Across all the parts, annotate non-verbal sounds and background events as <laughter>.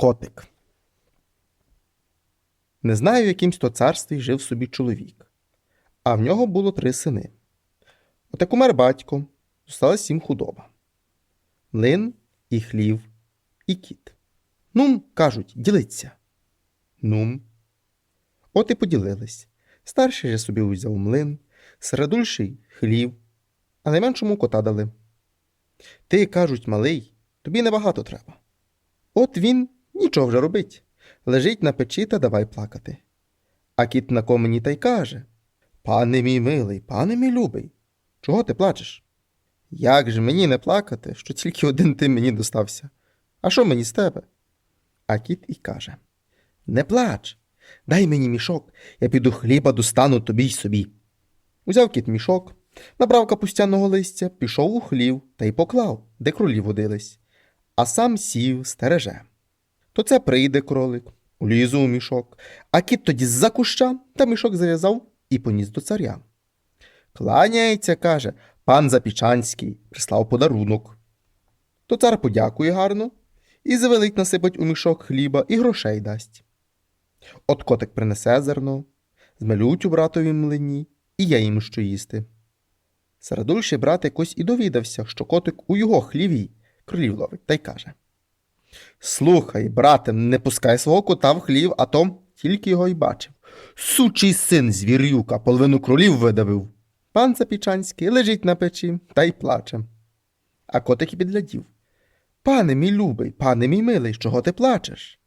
Котик. Не знаю, в якимсь то царстві жив собі чоловік, а в нього було три сини. Отак умер батько, зосталась сім худоба. Млин і хлів, і кіт. Нум, кажуть, ділиться. Нум. От і поділились. Старший же собі узяв млин, середульший хлів, а найменшому кота дали. Ти, кажуть, малий, тобі небагато треба. От він нічого вже робить. Лежить на печі та давай плакати. А кіт на комені та й каже Пане мій милий, пане мій любий, чого ти плачеш? Як же мені не плакати, що тільки один ти мені достався? А що мені з тебе? А кіт і каже Не плач, дай мені мішок, я піду хліба достану тобі й собі. Узяв кіт мішок, набрав капустяного листя, пішов у хлів та й поклав, де кролі водились, а сам сів стереже. То це прийде кролик, улізу у мішок, а кіт тоді з-за куща та мішок зав'язав і поніс до царя. Кланяється, каже, пан Запічанський прислав подарунок. То цар подякує гарно і завелить насипать у мішок хліба і грошей дасть. От котик принесе зерно, змелють у братові млині, і я їм що їсти. Середульший брат якось і довідався, що котик у його хліві кролів ловить, та й каже Слухай, брате, не пускай свого кота в хлів, а то тільки його й бачив. Сучий син звірюка половину кролів видавив. Пан Запічанський лежить на печі та й плаче. А котик і підглядів. Пане мій любий, пане мій милий, чого ти плачеш?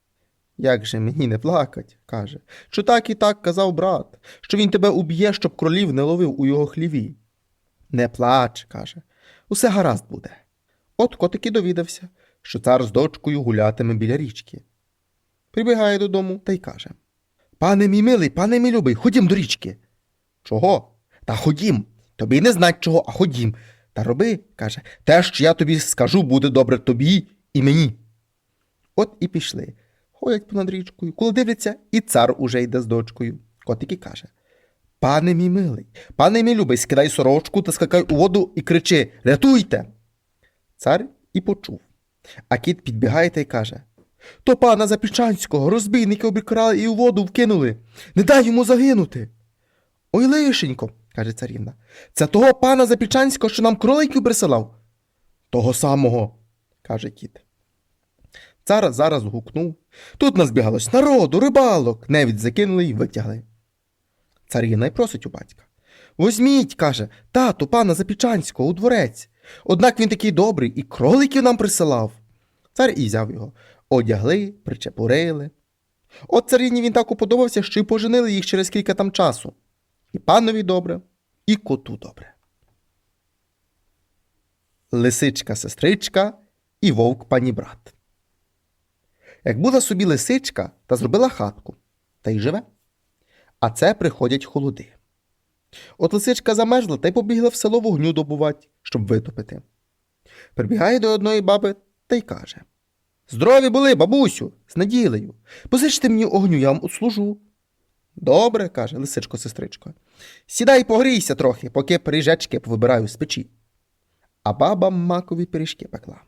Як же мені не плакать, каже, що так і так казав брат, що він тебе уб'є, щоб кролів не ловив у його хліві. Не плач, каже, усе гаразд буде. От котик і довідався, що цар з дочкою гулятиме біля річки. Прибігає додому та й каже Пане мій милий, пане мій любий, ходім до річки. Чого? Та ходім. Тобі не знать чого, а ходім. Та роби, каже, те, що я тобі скажу, буде добре тобі і мені. От і пішли. Ходять понад річкою, коли дивляться, і цар уже йде з дочкою. Котик і каже Пане мій милий, пане мій любий, скидай сорочку та скакай у воду і кричи Рятуйте. Цар і почув. А кіт підбігає та й каже То пана Запічанського розбійники обікрали і у воду вкинули. Не дай йому загинути. Ой, лишенько, каже царівна, це того пана Запічанського, що нам кроликів присилав. Того самого, каже кіт. Цар зараз гукнув. Тут назбігалось народу, рибалок, невід закинули й витягли. Царівна й просить у батька. Возьміть, каже, тату пана Запічанського у дворець. Однак він такий добрий і кроликів нам присилав. Цар і взяв його, одягли, причепурили. От царівні він так уподобався, що й поженили їх через кілька там часу. І панові добре, і коту добре. Лисичка сестричка і вовк пані брат. Як була собі лисичка та зробила хатку, та й живе. А це приходять холоди. От лисичка замерзла та й побігла в село вогню добувати, щоб витопити. Прибігає до одної баби та й каже Здорові були, бабусю, з неділею. Позичте мені огню, я вам услужу. Добре, каже лисичко сестричко. Сідай погрійся трохи, поки пиріжечки повибираю з печі. А баба макові пиріжки пекла.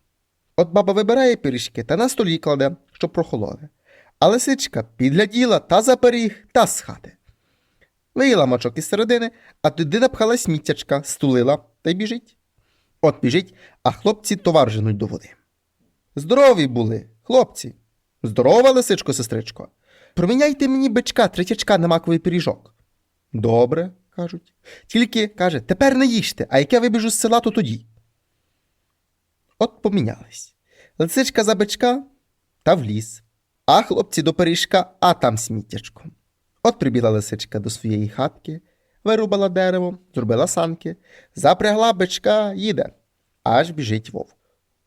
От баба вибирає пиріжки та на столі кладе, щоб прохололи. А лисичка підгляділа та за пиріг, та з хати. Виїла мочок із середини, а туди напхала сміттячка, стулила та й біжить. От біжить, а хлопці товар женуть до води. Здорові були, хлопці. Здорова, лисичко, сестричко. Проміняйте мені бичка, третячка на маковий пиріжок. Добре, кажуть. Тільки, каже, тепер не їжте, а як я вибіжу з села, то тоді. От помінялись. Лисичка за бичка та в ліс, а хлопці до пиріжка, а там сміттячко. От прибіла лисичка до своєї хатки, вирубала дерево, зробила санки, запрягла бичка, їде. Аж біжить вовк.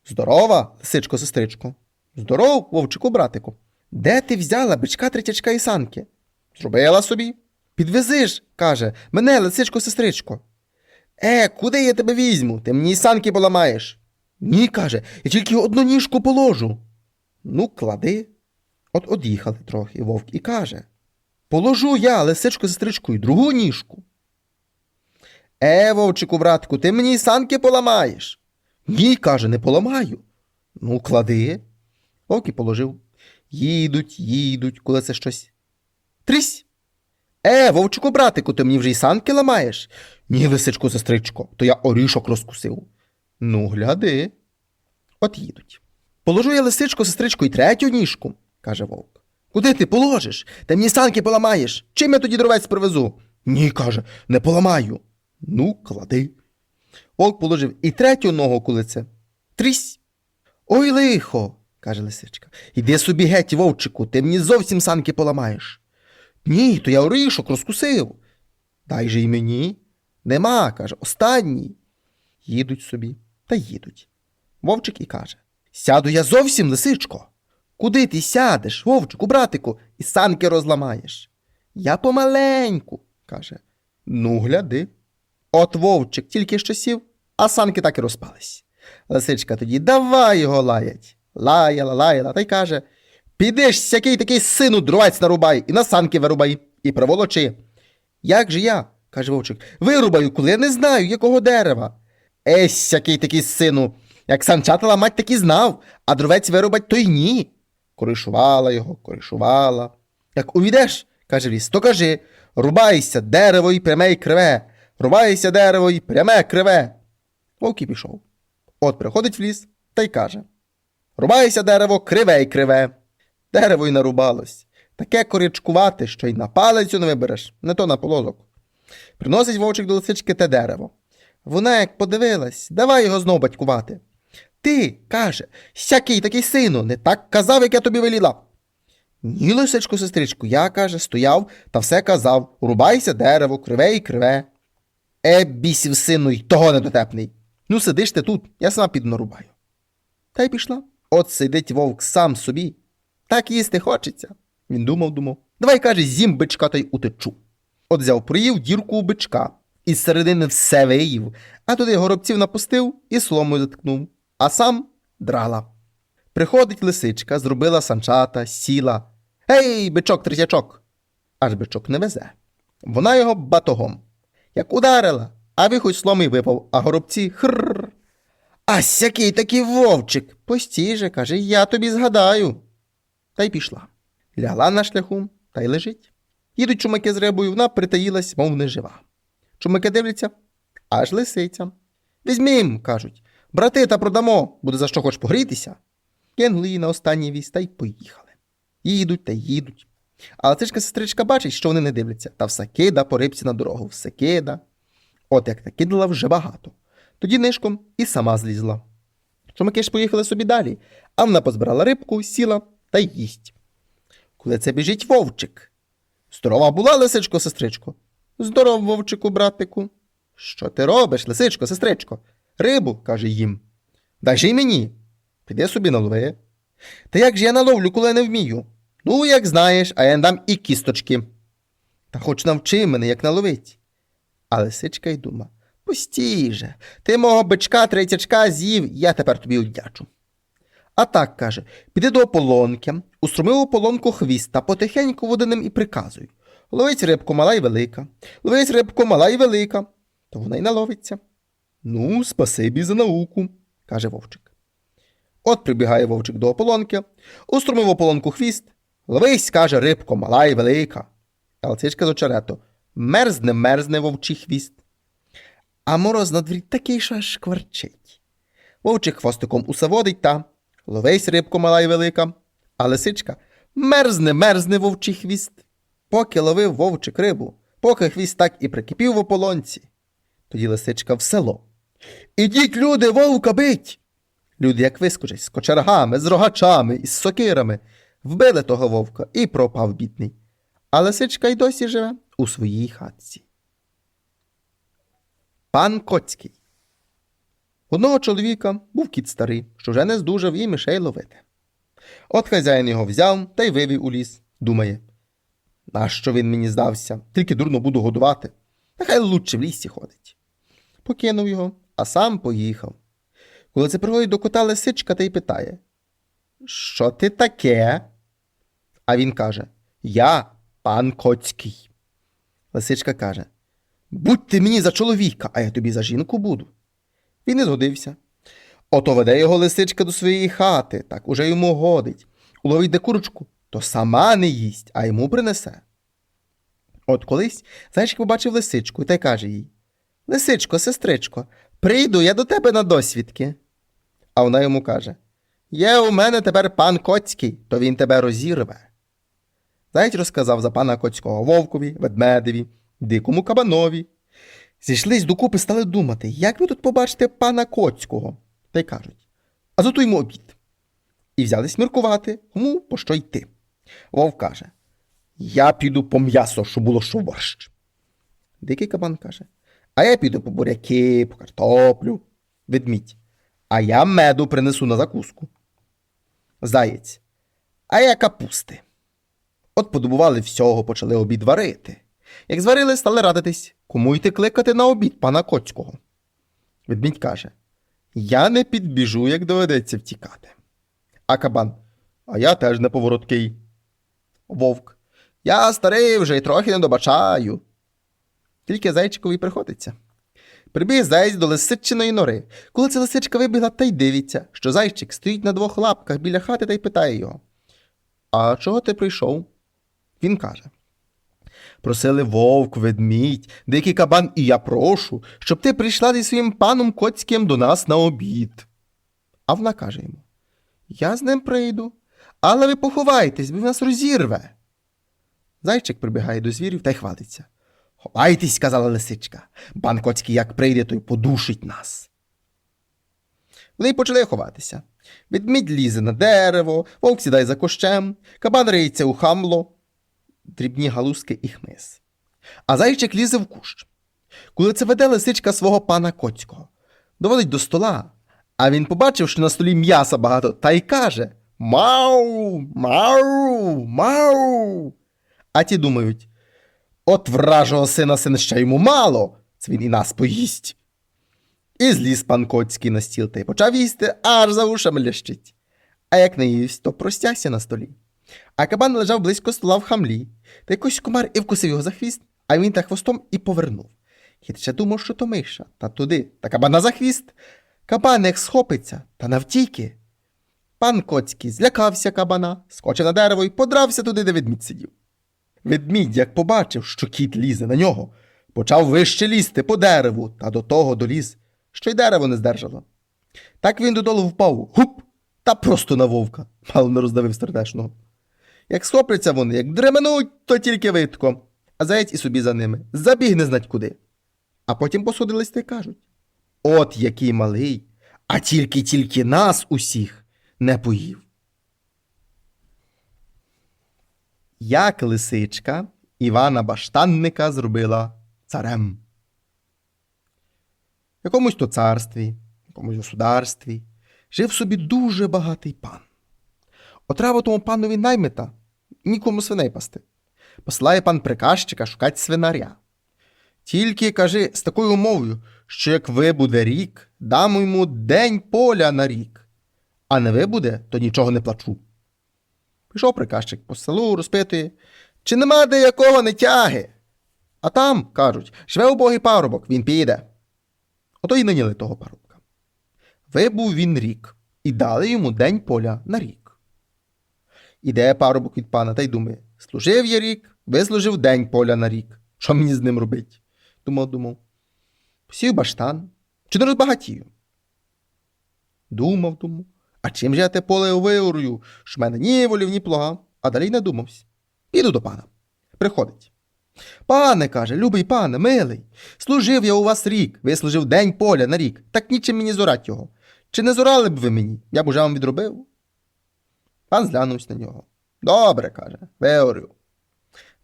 Здорова, лисичко, сестричко. Здоров, вовчику, братику. Де ти взяла бичка, третячка і санки? Зробила собі. Підвези ж, каже, мене, лисичко, сестричко. Е, куди я тебе візьму? Ти мені санки поламаєш. Ні, каже, я тільки одну ніжку положу. Ну, клади. От од'їхали трохи вовк і каже Положу я, лисичко, сестричкою, другу ніжку. Е, вовчику, братку, ти мені санки поламаєш. Ні, каже, не поламаю. Ну, клади. Вовк і положив. Їдуть, їдуть, коли це щось. Трісь! Е, вовчику, братику, ти мені вже й санки ламаєш? Ні, лисичко, сестричко, то я орішок розкусив. Ну, гляди. От їдуть. Положу я лисичко, сестричко, і третю ніжку, каже вовк. Куди ти положиш? Ти мені санки поламаєш. Чим я тоді дровець привезу? Ні, каже, не поламаю. Ну, клади. Вовк положив і третю ногу кулице. Трісь. Ой, лихо, каже лисичка. Іди собі геть, вовчику, ти мені зовсім санки поламаєш. Ні, то я орішок розкусив. Дай же й мені. Нема, каже, останній. Їдуть собі та їдуть. Вовчик і каже: Сяду я зовсім, лисичко. Куди ти сядеш, вовчику, братику, і санки розламаєш? Я помаленьку, каже. Ну, гляди. От вовчик тільки що сів, а санки так і розпались. Лисичка тоді давай його лаять. Лаяла, лаяла, та й каже: Піди ж сякий такий сину дровець нарубай і на санки вирубай, і приволочи. Як же я? каже вовчик, вирубаю, коли я не знаю, якого дерева. Есь, який такий сину, як санчата ламать, так і знав, а дровець вирубать, то й ні. Коришувала його, коришувала. Як увійдеш, каже ліс, то кажи, рубайся, дерево й пряме й криве, рубайся дерево й пряме криве. Вовк і пішов. От приходить в ліс та й каже: Рубайся дерево, криве й криве. Дерево й нарубалось. Таке коричкувате, що й на палицю не вибереш, не то на полозок. Приносить вовчик до лисички те дерево. Вона як подивилась, давай його знов батькувати. Ти, каже, сякий такий сину, не так казав, як я тобі веліла. Ні, лисичко, сестричку, я, каже, стояв та все казав. Рубайся дерево, криве і криве. Е, бісів сину, й того недотепний. Ну, сидиш ти тут, я сама піду нарубаю. Та й пішла. От сидить вовк сам собі. Так їсти хочеться. Він думав, думав. Давай, каже, з'їм бичка та й утечу. От взяв проїв дірку у бичка, і з середини все виїв, а туди горобців напустив і соломою заткнув, а сам драла. Приходить лисичка, зробила санчата, сіла. Гей, бичок третячок. Аж бичок не везе. Вона його батогом. Як ударила, а вихуть слом і випав, а горобці хрррр. А сякий такий вовчик. Постій же, каже, я тобі згадаю. Та й пішла. Лягла на шляху та й лежить. Їдуть чумаки з рибою, вона притаїлась, мов не жива. Чумаки дивляться, аж лисиця. Візьмім, кажуть, брати та продамо, буде за що хоч погрітися. Кинули її на останній віз та й поїхали. Їдуть та їдуть. А лисичка сестричка бачить, що вони не дивляться, та все кида по рибці на дорогу, все кида. От як накидала вже багато. Тоді нишком і сама злізла. Чумаки ж поїхали собі далі, а вона позбирала рибку, сіла та їсть. Коли це біжить вовчик. Здорова була, лисичко, сестричко. Здоров, вовчику, братику. Що ти робиш, лисичко, сестричко? Рибу, каже їм. Дай же й мені. Піди собі налови. Та як же я наловлю, коли не вмію? Ну, як знаєш, а я дам і кісточки. Та хоч навчи мене, як наловить. А лисичка й дума. Постій же, ти мого бичка третячка з'їв, я тепер тобі одячу. А так каже: піди до ополонки, устроми у ополонку хвіст та потихеньку водиним і приказуй. Ловить рибку мала й велика, ловить рибку мала й велика, то вона й наловиться. Ну, спасибі за науку, каже вовчик. От прибігає вовчик до ополонки, устромив ополонку хвіст, ловись, каже, рибко мала й велика. А лисичка з очерету мерзне, мерзне вовчий хвіст. А мороз на дворі такий, що аж шкварчить. Вовчик хвостиком усе водить та ловись рибко мала й велика, а лисичка мерзне, мерзне вовчий хвіст. Поки ловив вовчик рибу, поки хвіст так і прикипів в ополонці. Тоді лисичка в село. Ідіть, люди, вовка бить. Люди, як вискочать, з кочергами, з рогачами і з сокирами, вбили того вовка і пропав бідний. А лисичка й досі живе у своїй хатці. Пан Коцький. Одного чоловіка був кіт старий, що вже не здужав і мишей ловити. От хазяїн його взяв та й вивів у ліс. Думає, нащо він мені здався? Тільки дурно буду годувати. Нехай лучше в лісі ходить. Покинув його, а сам поїхав. Коли це приходить до кота лисичка та й питає: Що ти таке? А він каже: Я пан Коцький. Лисичка каже: Будь ти мені за чоловіка, а я тобі за жінку буду. Він не згодився. Ото веде його лисичка до своєї хати, так уже йому годить. уловить де курочку, то сама не їсть, а йому принесе. От колись зайчик побачив лисичку та й каже їй Лисичко, сестричко, прийду я до тебе на досвідки. А вона йому каже Є у мене тепер пан Коцький, то він тебе розірве. Заєць розказав за пана Коцького вовкові, ведмедеві, дикому кабанові. Зійшлись докупи, стали думати, як ви тут побачите пана Коцького. Та й кажуть, а йому обід. І взялись міркувати, кому по що йти. Вовк каже: Я піду по м'ясо, щоб було що борщ. Дикий кабан каже: А я піду по буряки, по картоплю. Ведмідь. А я меду принесу на закуску. Заєць. А я капусти. От подобували всього, почали обід варити. Як зварили, стали радитись, кому йти кликати на обід пана Коцького. Ведмідь каже: Я не підбіжу, як доведеться втікати. А кабан, а я теж не повороткий. Вовк. Я старий вже й трохи не добачаю. Тільки зайчикові приходиться. Прибіг заєць до лисичиної нори. Коли ця лисичка вибігла, та й дивиться, що зайчик стоїть на двох лапках біля хати та й питає його: А чого ти прийшов? Він каже: Просили вовк, ведмідь, дикий кабан, і я прошу, щоб ти прийшла зі своїм паном Коцьким до нас на обід. А вона каже йому: Я з ним прийду, але ви поховайтесь, бо він нас розірве. Зайчик прибігає до звірів та й хвалиться. Ховайтесь, сказала лисичка. Пан Коцький як прийде, то й подушить нас. Вони й почали ховатися. Ведмідь лізе на дерево, вовк сідає за кощем, кабан риється у хамло, дрібні галузки і хмиз. А зайчик лізе в кущ. Коли це веде лисичка свого пана Коцького, доводить до стола, а він побачив, що на столі м'яса багато, та й каже Мау, мау, мау. А ті думають, от вражого сина син ще йому мало, це він і нас поїсть. І зліз пан Коцький на стіл та й почав їсти, аж за ушами лящить. А як не їсть, то простягся на столі. А кабан лежав близько стола в хамлі, та якось комар і вкусив його за хвіст, а він та хвостом і повернув. Хитрше думав, що то миша, та туди, та кабана за хвіст. Кабан як схопиться, та навтіки. Пан Коцький злякався кабана, скочив на дерево і подрався туди, де ведмідь сидів. Ведмідь, як побачив, що кіт лізе на нього, почав вище лізти по дереву та до того доліз, що й дерево не здержало. Так він додолу впав, гуп, та просто на вовка, <laughs> мало не роздавив сердешного. Як схопляться вони, як дременуть, то тільки видко, а заєць і собі за ними забіг не знать куди. А потім посудились та й кажуть: От який малий, а тільки-тільки нас усіх не поїв. Як лисичка Івана Баштанника зробила царем. В якомусь то царстві, якомусь государстві жив собі дуже багатий пан. Отрава тому панові наймита нікому свиней пасти. Посилає пан приказчика шукать свинаря. Тільки кажи з такою умовою, що як вибуде рік, дам йому день поля на рік, а не вибуде, то нічого не плачу. Пішов приказчик по селу, розпитує, чи нема де якого не тяги. А там, кажуть, живе убогий парубок, він піде. Ото й наняли того парубка. Вибув він рік, і дали йому день поля на рік. Іде парубок від пана та й думає: служив я рік, вислужив день поля на рік. Що мені з ним робить? Думав, думав. Посів баштан, чи не розбагатію? Думав, думав. А чим же я те поле виорую, що в мене ні волів, ні плуга, а далі й надумався. Піду до пана. Приходить. Пане, каже, любий пане, милий, служив я у вас рік, вислужив день поля на рік, так нічим мені зорать його. Чи не зорали б ви мені? Я б уже вам відробив. Пан зглянувся на нього. Добре, каже, виорю.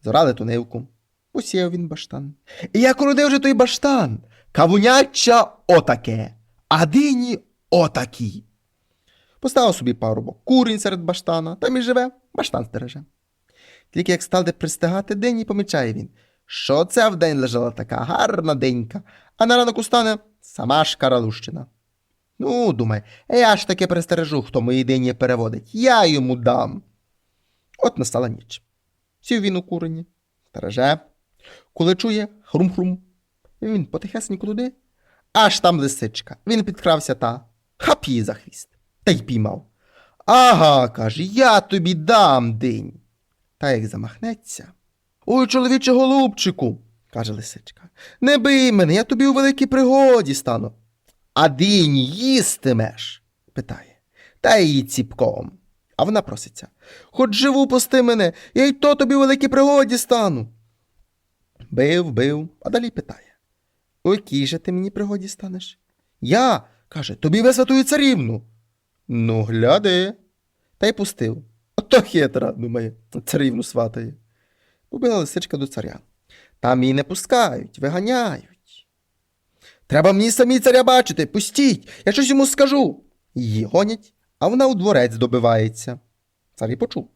Зорали ту нивку. Усіяв він баштан. І як уродив же той баштан, кавуняча отаке, а дині отакі. Поставив собі парубок курінь серед баштана, там і живе, баштан стереже. Тільки як став де пристигати день, і помічає він, що це в день лежала така гарна денька, а на ранок устане сама ж каралущина. Ну, думає, я ж таки пристережу, хто мої дині переводить, я йому дам. От настала ніч. Сів він у курені, стереже, коли чує хрум-хрум. Він потихесенько туди, аж там лисичка. Він підкрався та хап її за хвіст та й піймав. Ага, каже, я тобі дам динь. Та як замахнеться. Ой, чоловіче голубчику, каже лисичка, не бий мене, я тобі у великій пригоді стану. А динь їстимеш? питає. Та її ціпком. А вона проситься. Хоч живу пусти мене, я й то тобі у великій пригоді стану. Бив, бив, а далі питає. У якій же ти мені пригоді станеш? Я, каже, тобі висвятую царівну. Ну, гляди. Та й пустив. Ото хитра, думає, царівну сватає. Побила лисичка до царя. Там її не пускають, виганяють. Треба мені самі царя бачити, пустіть, я щось йому скажу. Її гонять, а вона у дворець добивається. Цар і почув.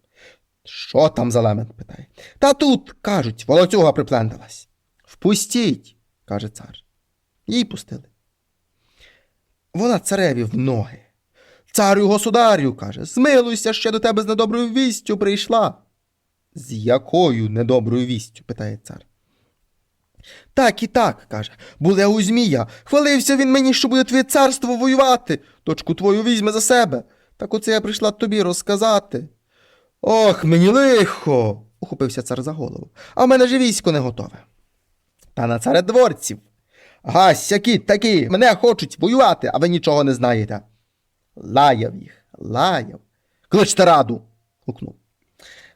Що там за лемент? питає. Та тут, кажуть, волоцюга припленталась. Впустіть, каже цар. Їй пустили. Вона цареві в ноги. Царю государю, каже, змилуйся, ще до тебе з недоброю вістю прийшла. З якою недоброю вістю? питає цар. Так і так, каже, були у Змія. Хвалився він мені, що буде твоє царство воювати. Дочку твою візьме за себе. Так оце я прийшла тобі розказати. Ох, мені лихо, ухопився цар за голову. А в мене ж військо не готове. Та на царедворців. Гась, сякі, такі, мене хочуть воювати, а ви нічого не знаєте. Лаяв їх, лаяв. Кличте раду. гукнув.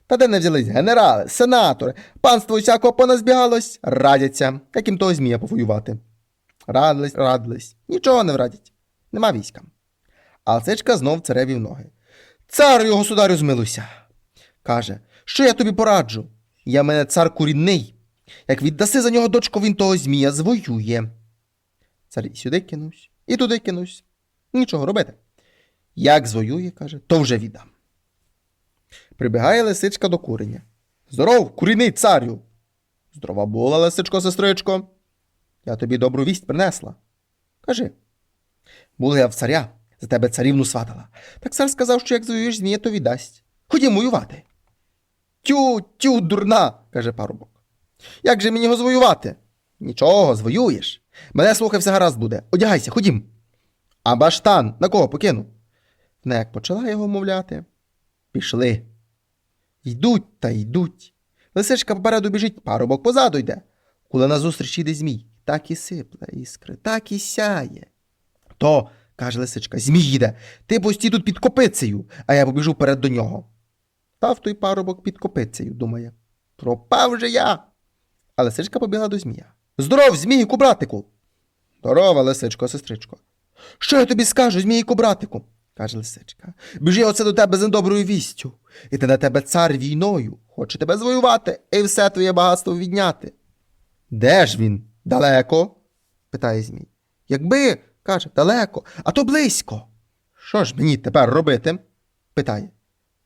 Та де не взялись генерали, сенатори, панство усякого поназбігалось, радяться, як їм того змія повоювати. Радились, радились, нічого не врадять, нема війська. А Алцичка знов цареві в ноги. Царю, государю, змилуйся. Каже, що я тобі пораджу? Я мене цар курінний. Як віддаси за нього дочку, він того змія звоює. Цар і сюди кинусь, і туди кинусь. Нічого робити. Як звоює, каже, то вже віддам. Прибігає лисичка до куреня. Здоров, куріний царю. Здорова була, лисичко, сестричко. Я тобі добру вість принесла. Кажи. Була я в царя, за тебе царівну сватала. Так цар сказав, що як звоюєш змія, то віддасть. Ходім воювати. Тю, тю, дурна, каже парубок. Як же мені його звоювати? Нічого, звоюєш. Мене слухай, все гаразд буде. Одягайся, ходім. А баштан на кого покину? Вона як почала його мовляти. Пішли. Йдуть та йдуть. Лисичка попереду біжить, парубок позаду йде. Коли назустріч іде змій, так і сипле іскри, так і сяє. То, каже лисичка, змій їде, ти постій тут під копицею, а я побіжу перед до нього. Став той парубок під копицею, думає. Пропав же я. А лисичка побігла до змія. Здоров, змійку, братику. Здорова, лисичко, сестричко. Що я тобі скажу, змійку, братику? Каже лисичка. Біжи оце до тебе з недоброю вістю. І ти на тебе цар війною, хоче тебе звоювати і все твоє багатство відняти. Де ж він? Далеко? питає Змій. Якби, каже, далеко, а то близько. Що ж мені тепер робити? питає.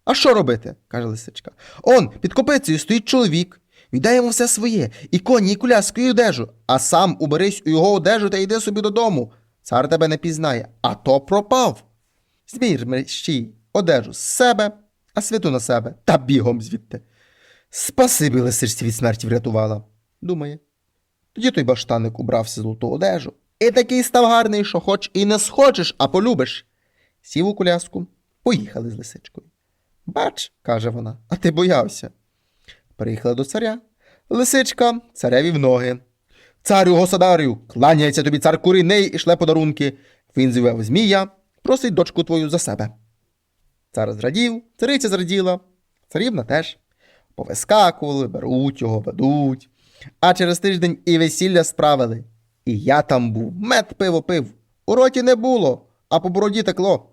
А що робити? каже лисичка. Он під копицею стоїть чоловік. Віддай йому все своє, і коні, і коляску, і одежу, а сам уберись у його одежу та йди собі додому. Цар тебе не пізнає, а то пропав. Змір мерщій одежу з себе, а святу на себе та бігом звідти. Спасибі лисичці від смерті врятувала, думає. Тоді той баштаник убрався золоту одежу. І такий став гарний, що хоч і не схочеш, а полюбиш. Сів у коляску, поїхали з лисичкою. Бач, каже вона, а ти боявся. Приїхали до царя. Лисичка цареві в ноги. Царю государю, кланяється тобі цар куриний і шле подарунки. Він звів змія, просить дочку твою за себе. Цар зрадів, цариця зраділа, царівна теж. Повискакували, беруть його, ведуть. А через тиждень і весілля справили. І я там був, мед пиво пив. У роті не було, а по бороді текло.